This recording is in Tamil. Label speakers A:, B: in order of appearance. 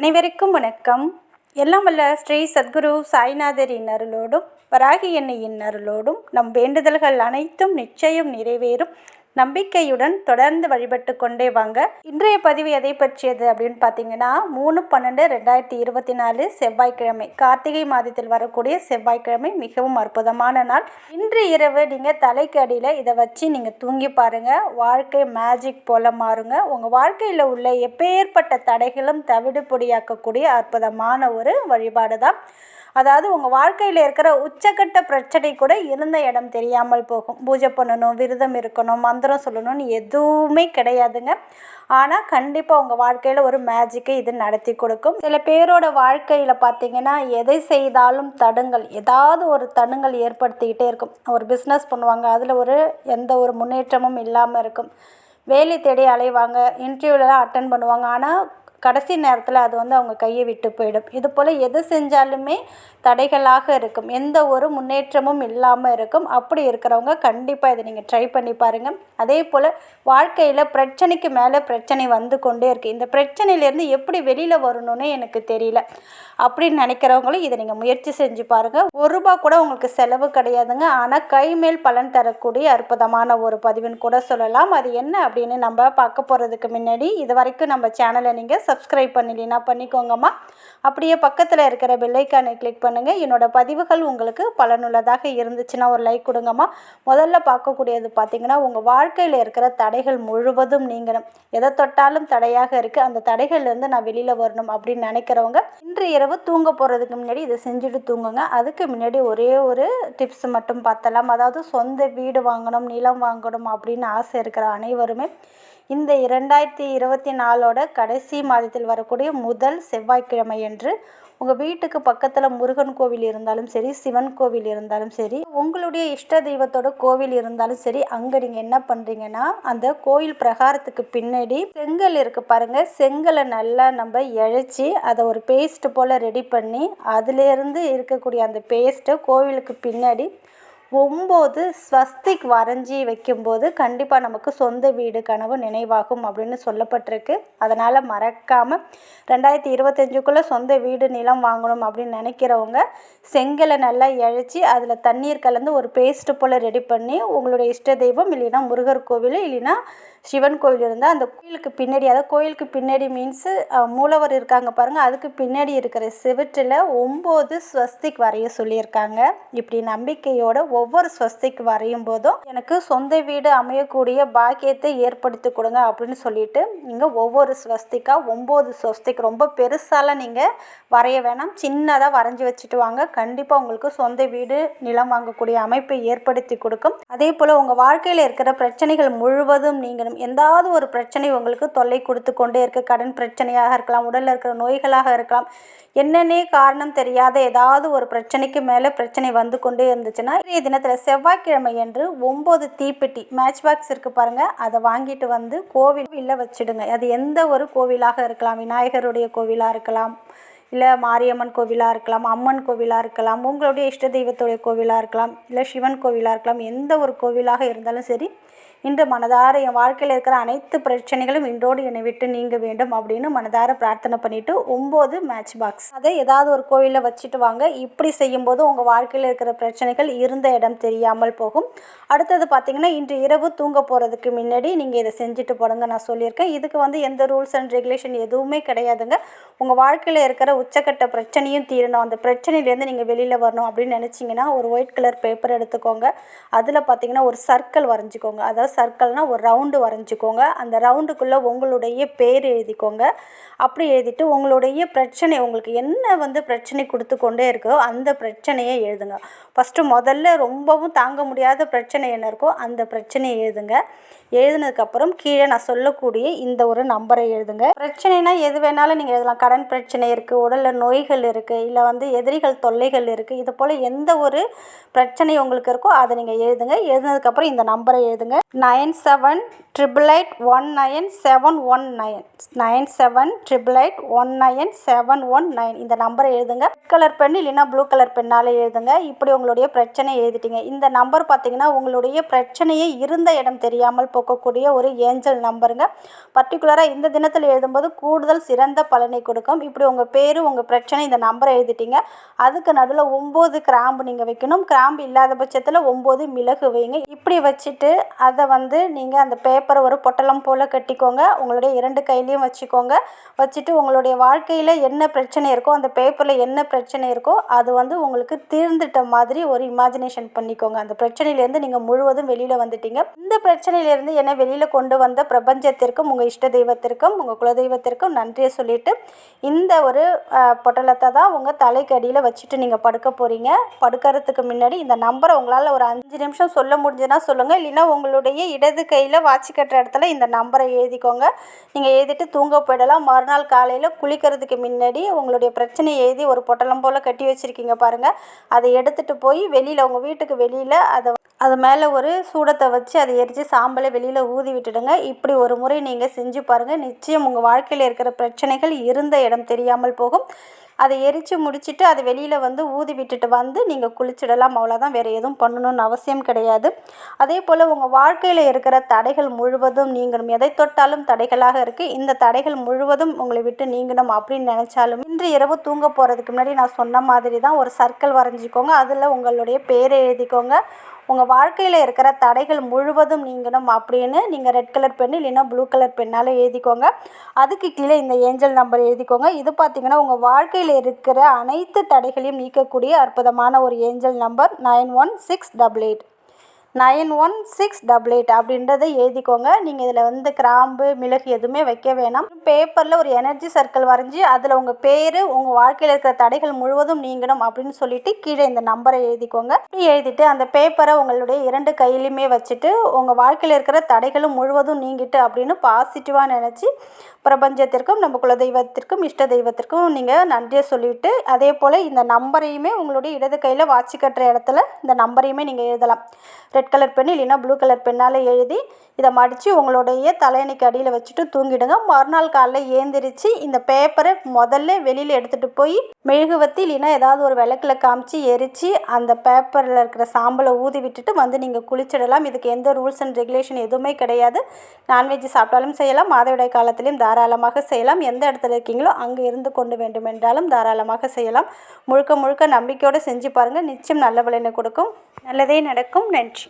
A: அனைவருக்கும் வணக்கம். எல்லாம் வல்ல ஸ்ரீ சத்குரு சாய்நாதரின் அருளோடும் வராகி எண்ணெயின் அருளோடும் நம் வேண்டுதல்கள் அனைத்தும் நிச்சயம் நிறைவேறும். நம்பிக்கையுடன் தொடர்ந்து வழிபட்டு கொண்டே வாங்க. இன்றைய பதிவு எதை பற்றியது அப்படின்னு பார்த்தீங்கன்னா மூணு பன்னெண்டு ரெண்டாயிரத்தி இருபத்தி நாலு செவ்வாய்க்கிழமை. கார்த்திகை மாதத்தில் வரக்கூடிய செவ்வாய்க்கிழமை மிகவும் அற்புதமான நாள். இன்று இரவு நீங்கள் தலைக்கு அடியில் இதை வச்சு நீங்கள் தூங்கி பாருங்கள் வாழ்க்கை மேஜிக் போல மாறுங்க. உங்கள் வாழ்க்கையில் உள்ள எப்பேற்பட்ட தடைகளும் தவிடு பொடியாக்கக்கூடிய அற்புதமான ஒரு வழிபாடு தான். அதாவது உங்கள் வாழ்க்கையில் இருக்கிற உச்சக்கட்ட பிரச்சனை கூட இருந்த இடம் தெரியாமல் போகும். பூஜை பண்ணணும் விரதம் இருக்கணும் மந்திரம் சொல்லணும்னு எதுவுமே கிடையாதுங்க. ஆனால் கண்டிப்பாக உங்கள் வாழ்க்கையில் ஒரு மேஜிக்கை இது நடத்தி கொடுக்கும். சில பேரோட வாழ்க்கையில் பார்த்தீங்கன்னா எதை செய்தாலும் தடுங்கள் ஏதாவது ஒரு தடுங்கள் ஏற்படுத்திக்கிட்டே இருக்கும். ஒரு பிஸ்னஸ் பண்ணுவாங்க அதில் ஒரு எந்த ஒரு முன்னேற்றமும் இல்லாமல் இருக்கும். வேலை தேடி அலைவாங்க இன்டர்வியூலலாம் அட்டன் பண்ணுவாங்க. ஆனால் கடைசி நேரத்தில் அது வந்து அவங்க கையை விட்டு போயிடும். இது போல் எது செஞ்சாலுமே தடைகளாக இருக்கும். எந்த ஒரு முன்னேற்றமும் இல்லாமல் இருக்கும். அப்படி இருக்கிறவங்க கண்டிப்பாக இதை நீங்கள் ட்ரை பண்ணி பாருங்கள் அதே போல் வாழ்க்கையில் பிரச்சனைக்கு மேலே பிரச்சனை வந்து கொண்டே இருக்குது இந்த பிரச்சனையிலேருந்து எப்படி வெளியில் வரணும்னு எனக்கு தெரியல. அப்படின்னு நினைக்கிறவங்களும் இதை நீங்கள் முயற்சி செஞ்சு பாருங்கள் ஒரு ரூபா கூட உங்களுக்கு செலவு கிடையாதுங்க. ஆனால் கை மேல் பலன் தரக்கூடிய அற்புதமான ஒரு பதிவுன்னு கூட சொல்லலாம். அது என்ன அப்படின்னு நம்ம பார்க்க போகிறதுக்கு முன்னாடி இது வரைக்கும் நம்ம சேனலை நீங்கள் சப்ஸ்கிரைப் பண்ணலைன்னா பண்ணிக்கோங்கம்மா. அப்படியே பக்கத்தில் இருக்கிற பெல்லைக்கானை கிளிக் பண்ணுங்கள் என்னோட பதிவுகள் உங்களுக்கு பலனுள்ளதாக இருந்துச்சுன்னா ஒரு லைக் கொடுங்கம்மா. முதல்ல பார்க்கக்கூடியது பார்த்தீங்கன்னா உங்கள் வாழ்க்கையில் இருக்கிற தடைகள் முழுவதும் நீங்கணும். எதை தொட்டாலும் தடையாக இருக்குது அந்த தடைகள்லேருந்து நான் வெளியில் வரணும் அப்படின்னு நினைக்கிறவங்க இன்று இரவு தூங்க போகிறதுக்கு முன்னாடி இதை செஞ்சுட்டு தூங்குங்க. அதுக்கு முன்னாடி ஒரே ஒரு டிப்ஸ் மட்டும் பார்த்தலாம். அதாவது சொந்த வீடு வாங்கணும் நிலம் வாங்கணும் அப்படின்னு ஆசை இருக்கிற அனைவருமே இந்த இரண்டாயிரத்தி இருபத்தி நாலோட கடைசி மாதத்தில் வரக்கூடிய முதல் செவ்வாய்க்கிழமை என்று உங்கள் வீட்டுக்கு பக்கத்தில் முருகன் கோவில் இருந்தாலும் சரி சிவன் கோவில் இருந்தாலும் சரி உங்களுடைய இஷ்ட தெய்வத்தோட கோவில் இருந்தாலும் சரி அங்கே நீங்கள் என்ன பண்ணுறீங்கன்னா அந்த கோயில் பிரகாரத்துக்கு பின்னாடி செங்கல் இருக்குது பாருங்கள் செங்கலை நல்லா நம்ம இழைச்சி அதை ஒரு பேஸ்ட் போல் ரெடி பண்ணி அதுலேருந்து இருக்கக்கூடிய அந்த பேஸ்ட்டை கோவிலுக்கு பின்னாடி ஒம்பது ஸ்வஸ்திக் வரைஞ்சி வைக்கும்போது கண்டிப்பாக நமக்கு சொந்த வீடு கனவு நினைவாகும் அப்படின்னு சொல்லப்பட்டிருக்கு. அதனால் மறக்காமல் ரெண்டாயிரத்தி இருபத்தஞ்சுக்குள்ளே சொந்த வீடு நிலம் வாங்கணும் அப்படின்னு நினைக்கிறவங்க செங்கலை நல்லா இழைச்சி அதில் தண்ணீர் கலந்து ஒரு பேஸ்ட்டு போல் ரெடி பண்ணி உங்களுடைய இஷ்ட தெய்வம் இல்லைன்னா முருகர் கோவில் இல்லைன்னா சிவன் கோயில் இருந்தால் அந்த கோயிலுக்கு பின்னாடி அதாவது கோயிலுக்கு பின்னாடி மீன்ஸு மூலவர் இருக்காங்க பாருங்கள் அதுக்கு பின்னாடி இருக்கிற சிவற்றில் ஒம்பது ஸ்வஸ்திக் வரைய சொல்லியிருக்காங்க. இப்படி நம்பிக்கையோட ஒவ்வொரு ஸ்வஸ்திக்கு வரையும் போதும் எனக்கு சொந்த வீடு அமையக்கூடிய பாக்கியத்தை ஏற்படுத்தி கொடுங்க அப்படின்னு சொல்லிட்டு நீங்கள் ஒவ்வொரு ஸ்வஸ்திக்கா ஒம்பது ஸ்வஸ்திக்கு ரொம்ப பெருசாலாம் நீங்கள் வரைய வேணாம். சின்னதாக வரைஞ்சி வச்சுட்டு வாங்க. கண்டிப்பாக உங்களுக்கு சொந்த வீடு நிலம் வாங்கக்கூடிய அமைப்பை ஏற்படுத்தி கொடுக்கும். அதே போல் உங்கள் வாழ்க்கையில் இருக்கிற பிரச்சனைகள் முழுவதும் நீங்களும் எந்தாவது ஒரு பிரச்சனை உங்களுக்கு தொல்லை கொடுத்து கொண்டே இருக்க. கடன் பிரச்சனையாக இருக்கலாம் உடலில் இருக்கிற நோய்களாக இருக்கலாம். என்னென்னே காரணம் தெரியாத ஏதாவது ஒரு பிரச்சனைக்கு மேலே பிரச்சனை வந்து கொண்டே இருந்துச்சுன்னா இது தினத்தில் செவ்வாய்க்கிழமை என்று ஒம்பது தீப்பெட்டி மேட்ச் பாக்ஸ் இருக்குது பாருங்கள் அதை வாங்கிட்டு வந்து கோவிலில் வச்சுடுங்க. அது எந்த ஒரு கோவிலாக இருக்கலாம் விநாயகருடைய கோவிலாக இருக்கலாம் இல்லை மாரியம்மன் கோவிலாக இருக்கலாம் அம்மன் கோவிலாக இருக்கலாம் உங்களுடைய இஷ்ட தெய்வத்துடைய கோவிலாக இருக்கலாம் இல்லை சிவன் கோவிலாக இருக்கலாம் எந்த ஒரு கோவிலாக இருந்தாலும் சரி இன்று மனதார என் வாழ்க்கையில் இருக்கிற அனைத்து பிரச்சனைகளும் இன்றோடு என்னை விட்டு நீங்க வேண்டும் அப்படின்னு மனதார பிரார்த்தனை பண்ணிவிட்டு ஒம்பது மேட்ச் பாக்ஸ் அதை ஏதாவது ஒரு கோவிலில் வச்சுட்டு வாங்க. இப்படி செய்யும்போது உங்கள் வாழ்க்கையில் இருக்கிற பிரச்சனைகள் இருந்த இடம் தெரியாமல் போகும். அடுத்தது பார்த்திங்கன்னா இன்று இரவு தூங்க போகிறதுக்கு முன்னாடி நீங்கள் இதை செஞ்சுட்டு போடுங்க நான் சொல்லியிருக்கேன். இதுக்கு வந்து எந்த ரூல்ஸ் அண்ட் ரெகுலேஷன் எதுவுமே கிடையாதுங்க. உங்கள் வாழ்க்கையில் இருக்கிற உச்சக்கட்ட பிரச்சனையும் தீரணும். அந்த பிரச்சனையிலேருந்து நீங்கள் வெளியில் வரணும் அப்படின்னு நினச்சிங்கன்னா ஒரு ஒயிட் கலர் பேப்பர் எடுத்துக்கோங்க. அதில் பார்த்தீங்கன்னா ஒரு சர்க்கிள் வரைஞ்சிக்கோங்க. அதாவது சர்க்கிள்னால் ஒரு ரவுண்டு வரைஞ்சிக்கோங்க. அந்த ரவுண்டுக்குள்ளே உங்களுடைய பேர் எழுதிக்கோங்க. அப்படி எழுதிட்டு உங்களுடைய பிரச்சனை உங்களுக்கு என்ன வந்து பிரச்சனை கொடுத்து கொண்டே இருக்கோ அந்த பிரச்சனையை எழுதுங்க. ஃபஸ்ட்டு முதல்ல ரொம்பவும் தாங்க முடியாத பிரச்சனை என்ன இருக்கோ அந்த பிரச்சனையை எழுதுங்க. எழுதுனதுக்கப்புறம் கீழே நான் சொல்லக்கூடிய இந்த ஒரு நம்பரை எழுதுங்க. பிரச்சனைனா எது வேணாலும் நீங்கள் எழுதலாம். கடன் பிரச்சனை இருக்குது உடலில் நோய்கள் இருக்குது இல்லை வந்து எதிரிகள் தொல்லைகள் இருக்குது இது போல் எந்த ஒரு பிரச்சனை உங்களுக்கு இருக்கோ அதை நீங்கள் எழுதுங்க. எழுதுனதுக்கப்புறம் இந்த நம்பரை எழுதுங்க. Nine seven triple eight one nine seven one nine. Nine seven triple eight one nine seven one nine. இந்த நம்பரை எழுதுங்க. ரெட் கலர் பென் இல்லைன்னா ப்ளூ கலர் பெண்ணால் எழுதுங்க. இப்படி உங்களுடைய பிரச்சனை எழுதிட்டீங்க. இந்த நம்பர் பார்த்தீங்கன்னா உங்களுடைய பிரச்சனையே இருந்த இடம் தெரியாமல் போக்கக்கூடிய ஒரு ஏஞ்சல் நம்பருங்க பர்டிகுலராக இந்த தினத்தில் எழுதும்போது கூடுதல் சிறந்த பலனை கொடுக்கும். இப்படி உங்கள் பேர் உங்கள் பிரச்சனை இந்த நம்பரை எழுதிட்டீங்க. அதுக்கு நடுவில் ஒம்பது கிராம்பு நீங்கள் வைக்கணும். கிராம்பு இல்லாத பட்சத்தில் ஒம்பது மிளகு வைங்க. இப்படி வச்சுட்டு அதை வந்து நீங்கள் அந்த பேப்பரை ஒரு பொட்டலம் போல் கட்டிக்கோங்க. உங்களுடைய இரண்டு கையிலையும் வச்சுக்கோங்க. வச்சுட்டு உங்களுடைய வாழ்க்கையில் என்ன பிரச்சனை இருக்கோ அந்த பேப்பரில் என்ன பிரச்சனை இருக்கோ அது வந்து உங்களுக்கு தீர்ந்துட்ட மாதிரி ஒரு இமேஜினேஷன் பண்ணிக்கோங்க. அந்த பிரச்சனையிலேருந்து நீங்கள் முழுவதும் வெளியில் வந்துட்டீங்க. இந்த பிரச்சனையிலேருந்து என்னை வெளியில் கொண்டு வந்த பிரபஞ்சத்திற்கும் உங்கள் இஷ்ட தெய்வத்திற்கும் உங்கள் குலதெய்வத்திற்கும் நன்றியை சொல்லிட்டு இந்த ஒரு பொட்டலத்தை தான் உங்கள் தலைக்கு அடியில் வச்சுட்டு நீங்கள் படுக்க போகிறீங்க படுக்கிறதுக்கு முன்னாடி இந்த நம்பரை உங்களால் ஒரு அஞ்சு நிமிஷம் சொல்ல முடிஞ்சுன்னா சொல்லுங்கள் இல்லைன்னா உங்களுடைய இடது கையில் வாட்சி கட்டுற இடத்துல இந்த நம்பரை எழுதிக்கோங்க. நீங்கள் எழுதிட்டு தூங்க போயிடலாம். மறுநாள் காலையில் குளிக்கிறதுக்கு முன்னாடி உங்களுடைய பிரச்சனையை எழுதி ஒரு பொட்டலம் போல் கட்டி வச்சுருக்கீங்க பாருங்கள் அதை எடுத்துகிட்டு போய் வெளியில் உங்கள் வீட்டுக்கு வெளியில் அதை அது மேலே ஒரு சூடத்தை வச்சு அதை எரித்து சாம்பலை வெளியில் ஊதி விட்டுடுங்க. இப்படி ஒரு முறை நீங்கள் செஞ்சு பாருங்கள் நிச்சயம் உங்கள் வாழ்க்கையில் இருக்கிற பிரச்சனைகள் இருந்த இடம் தெரியாமல் போகும். ¿Cómo? அதை எரித்து முடிச்சுட்டு அதை வெளியில் வந்து ஊதி விட்டுட்டு வந்து நீங்கள் குளிச்சிடலாம். அவ்வளோதான் வேறு எதுவும் பண்ணணும்னு அவசியம் கிடையாது. அதே போல் உங்கள் வாழ்க்கையில் இருக்கிற தடைகள் முழுவதும் நீங்கணும். எதை தொட்டாலும் தடைகளாக இருக்குது இந்த தடைகள் முழுவதும் உங்களை விட்டு நீங்கணும் அப்படின்னு நினச்சாலும் இன்று இரவு தூங்க போகிறதுக்கு முன்னாடி நான் சொன்ன மாதிரி தான் ஒரு சர்க்கிள் வரைஞ்சிக்கோங்க. அதில் உங்களுடைய பேரை எழுதிக்கோங்க. உங்கள் வாழ்க்கையில் இருக்கிற தடைகள் முழுவதும் நீங்கணும் அப்படின்னு நீங்கள் ரெட் கலர் பென் இல்லைன்னா ப்ளூ கலர் பெண்ணால் எழுதிக்கோங்க. அதுக்கு கீழே இந்த ஏஞ்சல் நம்பர் எழுதிக்கோங்க. இது பார்த்தீங்கன்னா உங்கள் வாழ்க்கையில் இருக்கிற அனைத்து தடைகளையும் நீக்கக்கூடிய அற்புதமான ஒரு angel number nine one six double eight. Nine one six double eight அப்படின்றத எழுதிக்கோங்க. நீங்கள் இதில் வந்து கிராம்பு மிளகு எதுவுமே வைக்க வேணாம். பேப்பரில் ஒரு எனர்ஜி சர்க்கிள் வரைஞ்சி அதில் உங்கள் பேர் உங்கள் வாழ்க்கையில் இருக்கிற தடைகள் முழுவதும் நீங்கணும் அப்படின்னு சொல்லிட்டு கீழே இந்த நம்பரை எழுதிக்கோங்க. எழுதிட்டு அந்த பேப்பரை உங்களுடைய இரண்டு கையிலையுமே வச்சுட்டு உங்கள் வாழ்க்கையில் இருக்கிற தடைகளும் முழுவதும் நீங்கிட்டு அப்படின்னு பாசிட்டிவாக நினச்சி பிரபஞ்சத்திற்கும் நம்ம குலதெய்வத்திற்கும் இஷ்ட தெய்வத்திற்கும் நீங்கள் நன்றியை சொல்லிவிட்டு அதே போல் இந்த நம்பரையுமே உங்களுடைய இடது கையில் வாட்சி கட்டுற இடத்துல இந்த நம்பரையுமே நீங்கள் எழுதலாம். ரெட் கலர் பென் இல்லைன்னா ப்ளூ கலர் பென்னால் எழுதி இதை மடித்து உங்களுடைய தலையணைக்கு அடியில் வச்சுட்டு தூங்கிடுங்க. மறுநாள் காலைல ஏந்திரிச்சு இந்த பேப்பரை முதல்ல வெளியில் எடுத்துகிட்டு போய் மெழுகுவத்தி இல்லைன்னா ஏதாவது ஒரு விளக்கில் காமிச்சு எரித்து அந்த பேப்பரில் இருக்கிற சாம்பலை ஊதி விட்டுட்டு வந்து நீங்கள் குளிச்சிடலாம். இதுக்கு எந்த ரூல்ஸ் அண்ட் ரெகுலேஷன் எதுவுமே கிடையாது. நான்வெஜ் சாப்பிட்டாலும் செய்யலாம். மாதவிடாய் காலத்திலையும் தாராளமாக செய்யலாம். எந்த இடத்துல இருக்கீங்களோ அங்கே இருந்து கொண்டு வேண்டுமென்றாலும் தாராளமாக செய்யலாம். முழுக்க முழுக்க நம்பிக்கையோடு செஞ்சு பாருங்கள் நிச்சயம் நல்ல பலனை கொடுக்கும். நல்லதே நடக்கும். நன்றி.